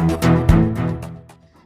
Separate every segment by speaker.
Speaker 1: Thank you.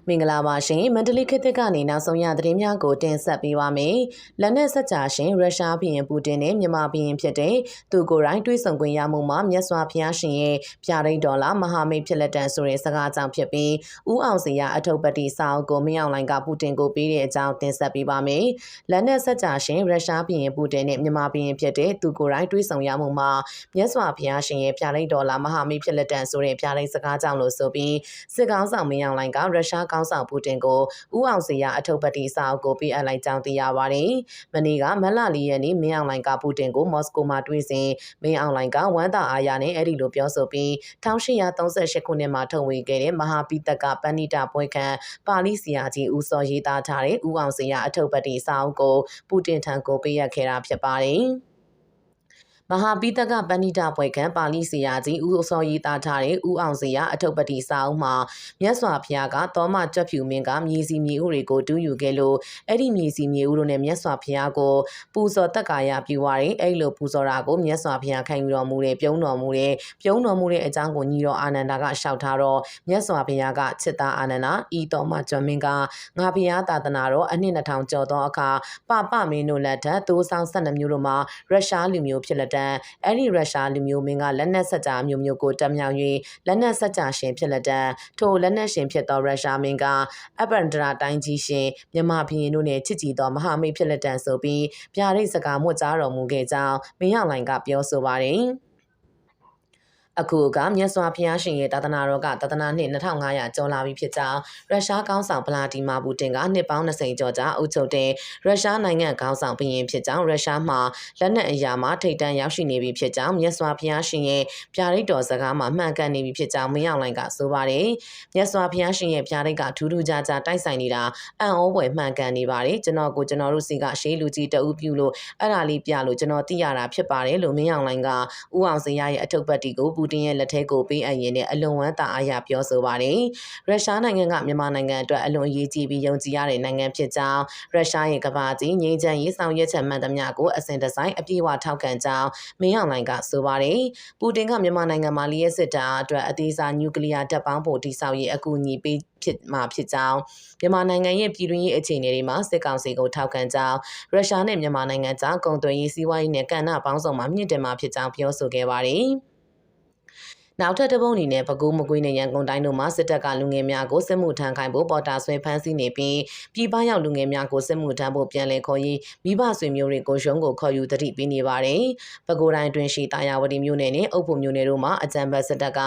Speaker 1: မင်္ဂလာပါရှင်မန္တလေးခေတ်သစ်ကနေနောက်ဆုံးရသတင်းများကိုတင်ဆက်ပေးပါမယ်။လက်နက်ဆက်ကြရှင်ရုရှားဘီရင်ပူတင်နဲ့မြန်မာဘီရင်ဖြစ်တဲ့သူကိုယ်တိုင်တွေးဆောင်ခွင့်ရမှုမှာမြတ်စွာဘုရားရှင်ရဲ့ပြရိတ်ဒေါ်လာမဟာမိတ်ဖြစ်လက်တန်ဆိုတဲ့စကားကြောင့်ဖြစ်ပြီးဥအောင်စရာအထုပ်ပတိစာအုပ်ကိုမင်းအောင်လိုင်ကပူတင်ကိုပေးတဲ့အကြောင်းတင်ဆက်ပေးပါမယ်။လက်နက်ဆက်ကြရှင်ရုရှားဘီရင်ပူတင်နဲ့မြန်မာဘီရင်ဖြစ်တဲ့သူကိုယ်တိုင်တွေးဆောင်ရမှုမှာမြတ်စွာဘုရားရှင်ရဲ့ပြရိတ်ဒေါ်လာမဟာမိတ်ဖြစ်လက်တန်ဆိုတဲ့ပြရိတ်စကားကြောင့်လို့ဆိုပြီးစစ်ကောင်းဆောင်မင်းအောင်လိုင်ကရုရှားကောင်းဆောင်ပူတင်ကိုဥအောင်စရာအထုပ်ပတိစာအုပ်ကိုပေးအပ်လိုက်ကြောင်းသိရပါတယ်။မနေ့ကမလလီရက်နေ့မင်းအောင်လိုင်ကပူတင်ကိုမော်စကိုမှာတွေ့စဉ်မင်းအောင်လိုင်ကဝမ်းသာအားရနဲ့အဲ့ဒီလိုပြောဆိုပြီး1838ခုနှစ်မှာထုတ်ဝေခဲ့တဲ့မဟာပိတကပဏိတပွဲခံပါဠိဆရာကြီးဦးစောရေးသားထားတဲ့ဥအောင်စရာအထုပ်ပတိစာအုပ်ကိုပူတင်ထံကိုပေးအပ်ခဲ့တာဖြစ်ပါတယ်။ မဟာပိတကပဏိတပွဲခံပါဠိဆရာကြီးဦးစောရေးသားထားတဲ့ဦးအောင်စရာအထုပ်ပတိစာအုပ်မှာမြတ်စွာဘုရားကသောမကြွဖြူမင်းကမြေစီမြေဥတွေကိုတူးယူခဲ့လို့အဲ့ဒီမြေစီမြေဥတို့နဲ့မြတ်စွာဘုရားကိုပူဇော်တက်ကာယပြုသွားတယ်အဲ့လိုပူဇော်တာကိုမြတ်စွာဘုရားခံယူတော်မူတဲ့ပြုံးတော်မူတဲ့ပြုံးတော်မူတဲ့အကြောင်းကိုညီတော်အာနန္ဒာကရှောက်ထားတော့မြတ်စွာဘုရားကချစ်သားအာနန္ဒာဤတော်မှကျွမ်းမင်းကငါဘုရားသာသနာတော်အနှစ်2000ကျော်သောအခါပပမင်းတို့လက်ထက်သိုးဆောင်12မျိုးတို့မှာရုရှားလူမျိုးဖြစ်လက်တန်းအဲ့ဒီရုရှားလူမျိုးမင်းကလက်နက်ဆက်ကြာမျိုးမျိုးကိုတက်မြောက်၍လက်နက်ဆက်ကြာရှင်ဖြစ်လက်တန်းထိုလက်နက်ရှင်ဖြစ်သောရုရှားမင်းကအပန်ဒရာတိုင်းကြီးရှင်မြမဘီရင်တို့နဲ့ချစ်ကြည်သောမဟာမိတ်ဖြစ်လက်တန်းဆိုပြီးပြရိတ်စကားမွတ်ကြားတော်မူခဲ့ကြောင်းမင်းရလိုင်ကပြောဆိုပါတယ်။ အခုကမြတ်စွာဘုရားရှင်ရဲ့သာသနာတော်ကသာသနာနှစ်2500ကျော်လာပြီဖြစ်ကြောင်းရုရှားကောင်းဆောင်ဗလာဒီမာပူတင်ကနှစ်ပေါင်း20ကျော်ကြာအုပ်ချုပ်တဲ့ရုရှားနိုင်ငံကောင်းဆောင်ဘုရင်ဖြစ်ကြောင်းရုရှားမှာလက်နက်အရာမှာထိတ်တန့်ရောက်ရှိနေပြီဖြစ်ကြောင်းမြတ်စွာဘုရားရှင်ရဲ့ပြာရိတ်တော်စကားမှာမှန်ကန်နေပြီဖြစ်ကြောင်းမင်းအောင်လိုင်ကဆိုပါတယ်မြတ်စွာဘုရားရှင်ရဲ့ပြာရိတ်ကထူးထူးခြားခြားတိုက်ဆိုင်နေတာအံ့ဩဖွယ်မှန်ကန်နေပါတယ်ကျွန်တော်ကိုကျွန်တော်တို့စီကရှေးလူကြီးတအုပ်ပြုလို့အဲ့ဒါလေးပြလို့ကျွန်တော်သိရတာဖြစ်ပါတယ်လို့မင်းအောင်လိုင်ကဥအောင်စရာရဲ့အထုပ်ပတ်တီကိုပူတင်ရဲ့လက်ထဲကိုပေးအပ်ရင်းနဲ့အလွန်ဝမ်းသာအားရပြောဆိုပါတယ်။ရုရှားနိုင်ငံကမြန်မာနိုင်ငံအတွက်အလွန်အရေးကြီးပြီးယုံကြည်ရတဲ့နိုင်ငံဖြစ်ကြောင်းရုရှားရဲ့ကမ္ဘာကြီးငြိမ်းချမ်းရေးဆောင်ရွက်ချက်မှန်သမျှကိုအစဉ်တစိုက်အပြည့်အဝထောက်ခံကြောင်းမင်းအောင်လှိုင်ကဆိုပါတယ်။ပူတင်ကမြန်မာနိုင်ငံမှာလျှက်စစ်တာအတွက်အသေးစားနျူကလ িয়ার တပ်ပေါင်းဖို့တိစောက်ရေးအကူအညီပေးဖြစ်မှာဖြစ်ကြောင်းမြန်မာနိုင်ငံရဲ့ပြည်တွင်းရေးအခြေအနေတွေမှာစစ်ကောင်စီကိုထောက်ခံကြောင်းရုရှားနဲ့မြန်မာနိုင်ငံကြားကုန်သွယ်ရေးစီးပွားရေးနဲ့ကဏ္ဍပေါင်းစုံမှာမြင့်တင်မှာဖြစ်ကြောင်းပြောဆိုခဲ့ပါတယ်။ နောက်ထပ်တပုံအနေနဲ့ပဲခူးမကွေးနဲ့ရန်ကုန်တိုင်းတို့မှာစစ်တပ်ကလူငယ်များကိုစစ်မှုထမ်းခိုင်းဖို့ပေါ်တာဆွဲဖမ်းဆီးနေပြီးပြည်ပရောက်လူငယ်များကိုစစ်မှုထမ်းဖို့ပြန်လည်ခေါ်ရေးမိဘဆွေမျိုးတွေကိုရုံးကိုခေါ်ယူတတိပေးနေပါတယ်။ပဲခူးတိုင်းတွင်ရှိတာယာဝတီမြို့နယ်နဲ့အုပ်ဖို့မြို့နယ်တို့မှာအကြံဘတ်စစ်တပ်က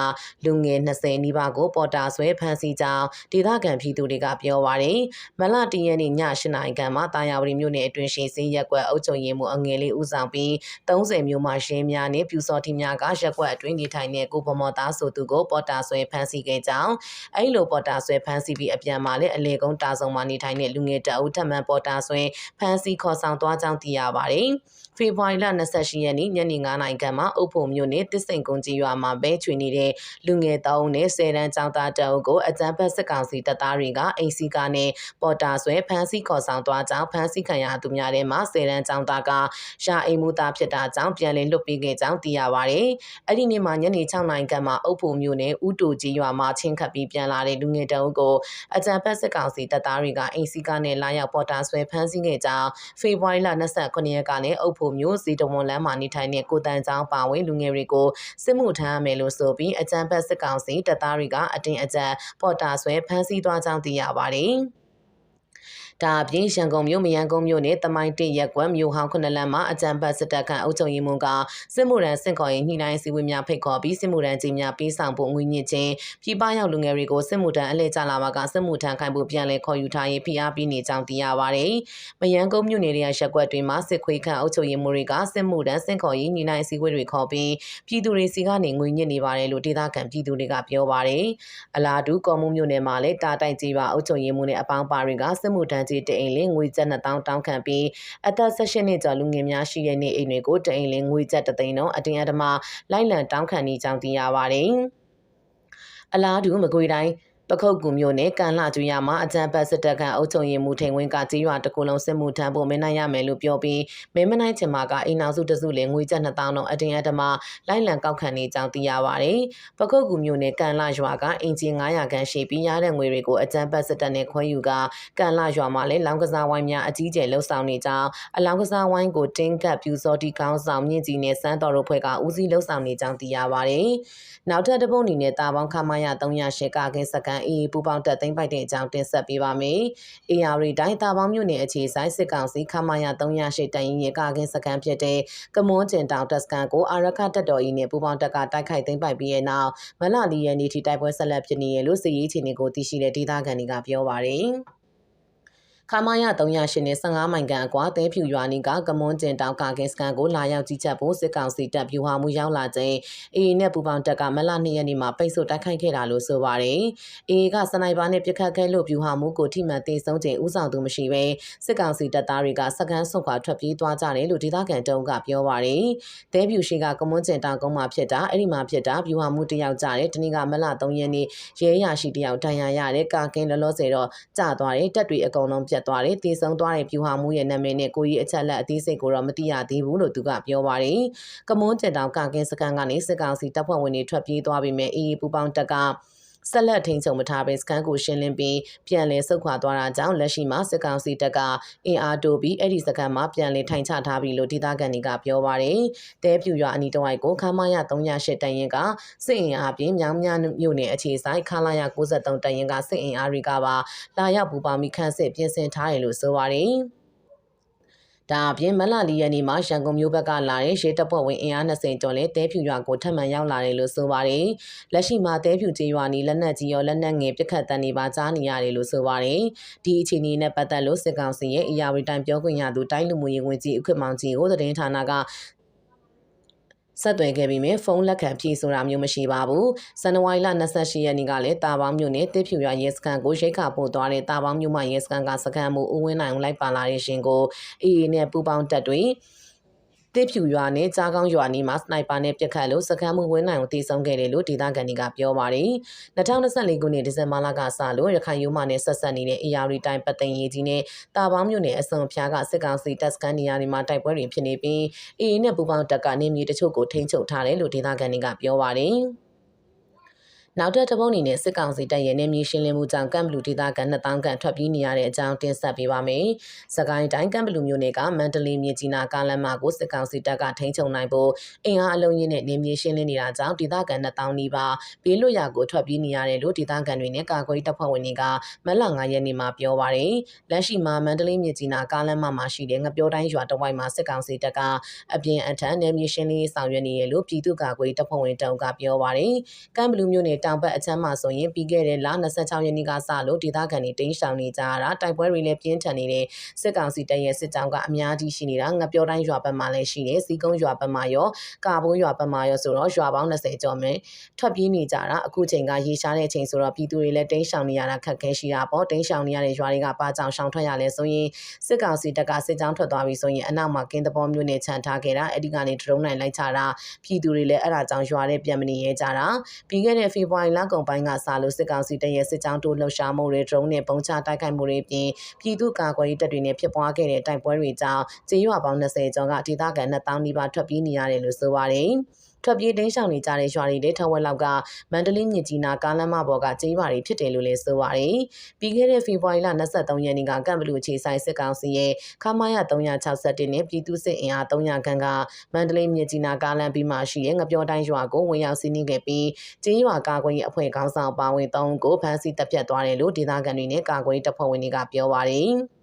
Speaker 1: လူငယ်20နီးပါးကိုပေါ်တာဆွဲဖမ်းဆီးကြောင်းဒေသခံပြည်သူတွေကပြောပါတယ်။မလတရနေ့ည8နာရီခန့်မှာတာယာဝတီမြို့နယ်အတွင်းရှိစင်းရက်ကွက်အုပ်ချုပ်ရေးမှူးအငယ်လေးဦးဆောင်ပြီး30မျိုးမှရှင်းများနဲ့ပြူစော်တီများကရက်ကွက်အတွင်းနေထိုင်တဲ့ကိုဗမော်သားဆိုသူကိုပေါ်တာဆွဲဖမ်းဆီးခဲ့ကြောင်းအဲ့လိုပေါ်တာဆွဲဖမ်းဆီးပြီးအပြန်မှာလည်းအလေကုန်းတာဆုံမှာနေထိုင်တဲ့လူငယ်တအုပ်ထပ်မံပေါ်တာဆွဲဖမ်းဆီးခေါ်ဆောင်သွားကြောင်းသိရပါတယ်။ဖေဖော်ဝါရီလ28ရက်နေ့ညနေ9:00နာရီခန့်မှာအုပ်ဖို့မြို့နယ်တစ်စိန်ကုန်းကြီးရွာမှာဘဲချွေနေတဲ့လူငယ်တောင်းနဲ့ဆယ်တန်းကျောင်းသားတအုပ်ကိုအကြမ်းဖက်စစ်ကောင်စီတပ်သားတွေကအိမ်စီကားနဲ့ပေါ်တာဆွဲဖမ်းဆီးခေါ်ဆောင်သွားကြောင်းဖမ်းဆီးခံရသူများထဲမှာဆယ်တန်းကျောင်းသားကရှာအိမ်မှုသားဖြစ်တာကြောင့်ပြန်လည်လွတ်ပေးခဲ့ကြောင်းသိရပါတယ်။အဲ့ဒီနေ့မှာညနေ6:00နာရီခန့်မှာအုပ်ဖို့မြို့နယ်ဦးတူကြီးရွာမှာချင်းခတ်ပြီးပြန်လာတဲ့လူငယ်တအုပ်ကိုအကြံဖက်စစ်ကောင်စီတပ်သားတွေကအိမ်စီကားနဲ့လာရောက်ပေါ်တာဆွဲဖမ်းဆီးခဲ့ကြောင်းဖေဖော်ဝါရီလ29ရက်ကနေအုပ်ဖို့မြို့စီတဝန်လမ်းမှာနေထိုင်တဲ့ကိုတန်ချောင်းပါဝင်လူငယ်တွေကိုစစ်မှုထမ်းရမယ်လို့ဆိုပြီးအကြံဖက်စစ်ကောင်စီတပ်သားတွေကအတင်းအကျပ်ပေါ်တာဆွဲဖမ်းဆီးသွားကြောင်းသိရပါတယ်။ ဒါအပြင်ရန်ကုန်မြို့မရန်ကုန်မြို့နယ်တမိုင်းတရက်ကွက်မြို့ဟောင်းခုနလမ်းမှာအကြံဖတ်စစ်တပ်ကအုပ်ချုပ်ရေးမှူးကစစ်မှုရန်စင်ခေါ်ရေးညှိနှိုင်းစည်းဝေးများဖိတ်ခေါ်ပြီးစစ်မှုရန်ကြီးများပေးဆောင်ဖို့ငွေညစ်ခြင်းပြည်ပရောက်လူငယ်တွေကိုစစ်မှုထမ်းအလှည့်ကျလာမှာကစစ်မှုထမ်းခိုင်းဖို့ပြန်လည်ခေါ်ယူထားရေးဖိအားပေးနေကြောင်းသိရပါတယ်။မရန်ကုန်မြို့နယ်ရဲ့ရက်ကွက်တွင်မှစစ်ခွေးခန့်အုပ်ချုပ်ရေးမှူးတွေကစစ်မှုထမ်းစင်ခေါ်ရေးညှိနှိုင်းစည်းဝေးတွေခေါ်ပြီးပြည်သူတွေစီကနေငွေညစ်နေပါတယ်လို့ဒေသခံပြည်သူတွေကပြောပါတယ်။အလားတူကော်မှုမြို့နယ်မှာလည်းတာတိုက်ကြီးပါအုပ်ချုပ်ရေးမှူးနဲ့အပေါင်းပါတွေကစစ်မှုထမ်းကြီးတအိမ်လင်းငွေကျပ်2000တောင်းခံပြီးအသက်16နှစ်ကျော်လူငယ်များရှိတဲ့နေအိမ်တွေကိုတအိမ်လင်းငွေကျပ်3သိန်းတော့အတင်းအဓမ္မလိုက်လံတောင်းခံနေကြောင်းသိရပါတယ်။အလားတူမကွေတိုင်း ပခုတ်ကူမျိုးနဲ့ကန်လှကျွေးရမှာအကြံပတ်စစ်တပ်ကအုပ်ချုပ်ရေးမှူးထိန်ဝင်းကကြေးရွာတစ်ခုလုံးစစ်မှုထမ်းဖို့မင်းနိုင်ရမယ်လို့ပြောပြီးမင်းမနိုင်ချင်မှာကအိမ်နောက်စုတစုလည်းငွေကျပ်2000လုံးအတင်းအဓမ္မလိုက်လံကောက်ခံနေကြောင်းသိရပါတယ်။ပခုတ်ကူမျိုးနဲ့ကန်လှရွာကအင်ဂျင်900ခန်းရှိပြီးရတဲ့ငွေတွေကိုအကြံပတ်စစ်တပ်နဲ့ခွဲယူကကန်လှရွာမှာလည်းလောင်ကစားဝိုင်းများအကြီးကျယ်လှုပ်ဆောင်နေကြောင်းအလောင်ကစားဝိုင်းကိုတင်းကပ်ပြူစောတီကောင်းဆောင်မြင့်ကြီးနဲ့စန်းတော်တို့ဖွဲ့ကဦးစီးလှုပ်ဆောင်နေကြောင်းသိရပါတယ်။နောက်ထပ်တစ်ပုတ်အနေနဲ့တာပေါင်းခမရ308ကကင်းစကန်အေးပူပေါင်းတက်သိမ့်ပိုက်တဲ့အကြောင်းတင်ဆက်ပေးပါမယ်။ AR တိုင်းတာပေါင်းမြို့နယ်အခြေဆိုင်စစ်ကောင်စီခမရ308တန်ရင်ရကကင်းစကန်ဖြစ်တဲ့ကမွန်ကျင်တောင်တက်စကန်ကိုအာရခတက်တော်ကြီးနဲ့ပူပေါင်းတက်ကတိုက်ခိုက်သိမ်းပိုက်ပြီးတဲ့နောက်မလလီရဲ့နေထိတိုက်ပွဲဆက်လက်ဖြစ်နေရလို့စစ်ရေးအခြေအနေကိုသိရှိတဲ့ဒေသခံတွေကပြောပါရယ်။ ခမာယ308နဲ့15မိုင်ကန်အကွာတဲဖြူရွာနီကကမွန်ကျင်တောင်ကာကင်စကန်ကိုလာရောက်ကြီးချက်ဖို့စစ်ကောင်စီတပ်ဗျူဟာမှုရောက်လာခြင်းအေအေနဲ့ပူပေါင်းတပ်ကမလ2ရက်နေ့မှာပိတ်ဆို့တိုက်ခိုက်ခဲ့တာလို့ဆိုပါတယ်။အေအေကစနိုက်ပါနဲ့ပြစ်ခတ်ခဲ့လို့ဗျူဟာမှုကိုထိမှန်သေးဆုံးခြင်းဥဆောင်သူမရှိဘဲစစ်ကောင်စီတပ်သားတွေကစကန်ဆုတ်ခွာထွက်ပြေးသွားကြတယ်လို့ဒေသခံတုံးကပြောပါတယ်။တဲဖြူရှိကကမွန်ကျင်တောင်ကုန်းမှာဖြစ်တာအဲ့ဒီမှာဖြစ်တာဗျူဟာမှုတယောက်ကြတယ်ဒီနေ့ကမလ3ရက်နေ့ရဲရရှိတယောက်တန်ရာရတဲ့ကာကင်းလောလောဆယ်တော့ကျသွားတယ်တက်တွေအကုန်လုံးပြတ်သွားတယ်တည်ဆုံသွားတဲ့ပြူဟာမှုရဲ့နာမည်နဲ့ကိုကြီးအချက်လက်အသေးစိတ်ကိုတော့မသိရသေးဘူးလို့သူကပြောပါတယ်။ကမွန်းကျင်တောင်ကကင်းစကန်ကနေစစ်ကောင်စီတပ်ဖွဲ့ဝင်တွေထွက်ပြေးသွားပြီးမြဲအေးပူပေါင်းတက်က ဆက်လက်ထိန်ချုပ်မထားဘဲစကန်ကိုရှင်းလင်းပြီးပြန်လည်ဆုတ်ခွာသွားတာကြောင့်လက်ရှိမှာစစ်ကောင်စီတပ်ကအင်အားတိုးပြီးအဲ့ဒီစကန်မှာပြန်လည်ထိုင်ချထားပြီလို့ဒေသခံတွေကပြောပါတယ်။တဲပြူရွာအနီးတစ်ဝိုက်ကိုခမာရ308တန်ရင်ကစစ်အင်အားပြင်မြောင်းမြမြို့နယ်အခြေဆိုင်ခလာရ93တန်ရင်ကစစ်အင်အားတွေကပါလာရောက်ပူပေါင်းပြီးခန့်စစ်ပြင်ဆင်ထားတယ်လို့ဆိုပါတယ်။ ဒါအပြင်မလလီရန်ဒီမှာရန်ကုန်မြို့ဘက်ကလာတဲ့ရေတပ်ဖွဲ့ဝင်အင်အား20ကျော်လဲတဲဖြူရွာကိုထပ်မံရောက်လာတယ်လို့ဆိုပါတယ်။လက်ရှိမှာတဲဖြူကျေးရွာနီလက်နက်ကြီးရောလက်နက်ငယ်ပစ်ခတ်တန်တွေပါကြားနေရတယ်လို့ဆိုပါတယ်။ဒီအခြေအနေနဲ့ပတ်သက်လို့စစ်ကောင်စီရဲ့အရာဝတီတိုင်းပြောခွင့်ရသူတိုင်းလူမှုရေးဝန်ကြီးဥက္ကမောင်ကြီးကိုသတင်းဌာနက ဆက်သွယ်ခဲ့ပြီးမြဲဖုန်းလက်ခံဖြေဆိုတာမျိုးမရှိပါဘူး။ဇန်နဝါရီလ28ရက်နေ့ကလည်းတာပေါင်းမြို့နယ်တစ်ဖြူရွာရဲစခန်းကိုရိတ်ခါပို့သွားတဲ့တာပေါင်းမြို့မှရဲစခန်းကစခန်းမှုဦးဝင်းနိုင်လိုက်ပါလာတဲ့ရှင်ကိုအေးအေးနဲ့ပူပေါင်းတက်တွေ တစ်ဖြူရွာနဲ့ကြားကောင်းရွာနီးမှာစနိုက်ပါနဲ့ပြစ်ခတ်လို့စကမ်းမှုဝင်းနိုင်ကိုတီးဆုံးခဲ့တယ်လို့ဒေသခံတွေကပြောပါတယ်။2024ခုနှစ်ဒီဇင်ဘာလကစလို့ရခိုင်ယူမနဲ့ဆက်ဆက်နေတဲ့ AR တိုင်းပတ်သိမ်ရေးကြီးနဲ့တာပေါင်းမြို့နယ်အစုံဖျားကစစ်ကောင်စီတပ်စခန်းနေရာတွေမှာတိုက်ပွဲတွေဖြစ်နေပြီး AA နဲ့ပူးပေါင်းတပ်ကနေမြေတချို့ကိုထိန်းချုပ်ထားတယ်လို့ဒေသခံတွေကပြောပါတယ်။ နောက်ထပ်တပုံအနေနဲ့စစ်ကောင်စီတပ်ရဲ့နေမြေရှင်းလင်းမှုကြောင့်ကမ်ဘလူဒေသခံ2000ခန့်ထွက်ပြေးနေရတဲ့အကြောင်းတင်ဆက်ပေးပါမယ်။စကိုင်းတိုင်းကမ်ဘလူမြို့နယ်ကမန္တလေးမြေကြီးနာကားလမ်းမကိုစစ်ကောင်စီတပ်ကထိန်းချုပ်နိုင်ဖို့အင်အားအလုံးရင်းနဲ့နေမြေရှင်းလင်းနေတာကြောင့်ဒေသခံ2000နီးပါးဘေးလွတ်ရာကိုထွက်ပြေးနေရတယ်လို့ဒေသခံတွေနဲ့ကာကွယ်တပ်ဖွဲ့ဝင်တွေကမလ9ရက်နေ့မှာပြောပါရယ်။လက်ရှိမှာမန္တလေးမြေကြီးနာကားလမ်းမမှာရှိတဲ့ငပြောတိုင်းရွာတဝိုက်မှာစစ်ကောင်စီတပ်ကအပြင်အထက်နေမြေရှင်းလင်းဆောင်ရွက်နေရလို့ပြည်သူ့ကာကွယ်တပ်ဖွဲ့ဝင်တောင်ကပြောပါရယ်။ကမ်ဘလူမြို့နယ်တောင်ဘက်အချမ်းမှာဆိုရင်ပြီးခဲ့တဲ့လ26ရက်နေ့ကစလို့ဒေသခံတွေတင်းရှောင်နေကြရတာတိုက်ပွဲတွေလည်းပြင်းထန်နေတဲ့စစ်ကောင်စီတပ်ရဲ့စစ်ကြောင်းကအများကြီးရှိနေတာငပြောတိုင်းရွာဘက်မှာလည်းရှိတယ်စီကုန်းရွာဘက်မှာရောကာဘိုးရွာဘက်မှာရောဆိုတော့ရွာပေါင်း20ကျော်မယ်ထွက်ပြေးနေကြတာအခုချိန်ကရေရှားတဲ့အချိန်ဆိုတော့ပြည်သူတွေလည်းတင်းရှောင်နေရတာခက်ခဲရှိတာပေါ့တင်းရှောင်နေရတဲ့ရွာတွေကပါကြောင်ရှောင်ထွက်ရလဲဆိုရင်စစ်ကောင်စီတပ်ကစစ်ကြောင်းထွက်သွားပြီဆိုရင်အနောက်မှာကင်းတဘောမျိုးနဲ့ခြံထားခဲ့တာအဲ့ဒီကနေဒရုန်းနိုင်လိုက်ချတာပြည်သူတွေလည်းအဲ့ဒါကြောင့်ရွာတဲ့ပြန်မနေရဲကြတာပြီးခဲ့တဲ့ဖေဖော်ဝါရီလကုန်ပိုင်းကစလို့စစ်ကောင်စီတပ်ရဲ့စစ်ကြောင်းတိုးလှုပ်ရှားမှုတွေဒရုန်းနဲ့ပုံချတိုက်ခိုက်မှုတွေပြင်ပြည်သူ့ကာကွယ်ရေးတပ်တွေနဲ့ဖြစ်ပွားခဲ့တဲ့တိုက်ပွဲတွေကြောင့်ကျေးရွာပေါင်း20ကျော်ကဒေသခံ2000နီးပါးထွက်ပြေးနေရတယ်လို့ဆိုပါတယ်။ ထွက်ပြေးတင်းရှောင်နေကြတဲ့ရွာတွေလည်းထဝက်လောက်ကမန္တလေးမြစ်ကြီးနားကားလမ်းမပေါ်ကကျေးရွာတွေဖြစ်တယ်လို့လည်းဆိုပါတယ်။ပြီးခဲ့တဲ့ဖေဖော်ဝါရီလ23ရက်နေ့ကကံဘလူအခြေဆိုင်စစ်ကောင်စီရဲ့ခမာယ361နဲ့ပြည်သူ့စစ်အင်အား300ခန့်ကမန္တလေးမြစ်ကြီးနားကားလမ်းပြီးမှရှိတဲ့ငပြောတိုင်းရွာကိုဝင်ရောက်စီးနင်းခဲ့ပြီးကျေးရွာကာကွယ်ရေးအဖွဲ့ခေါင်းဆောင်ပါဝင်3ဦးကိုဖမ်းဆီးတပ်ဖြတ်သွားတယ်လို့ဒေသခံတွေနဲ့ကာကွယ်ရေးတပ်ဖွဲ့ဝင်တွေကပြောပါတယ်။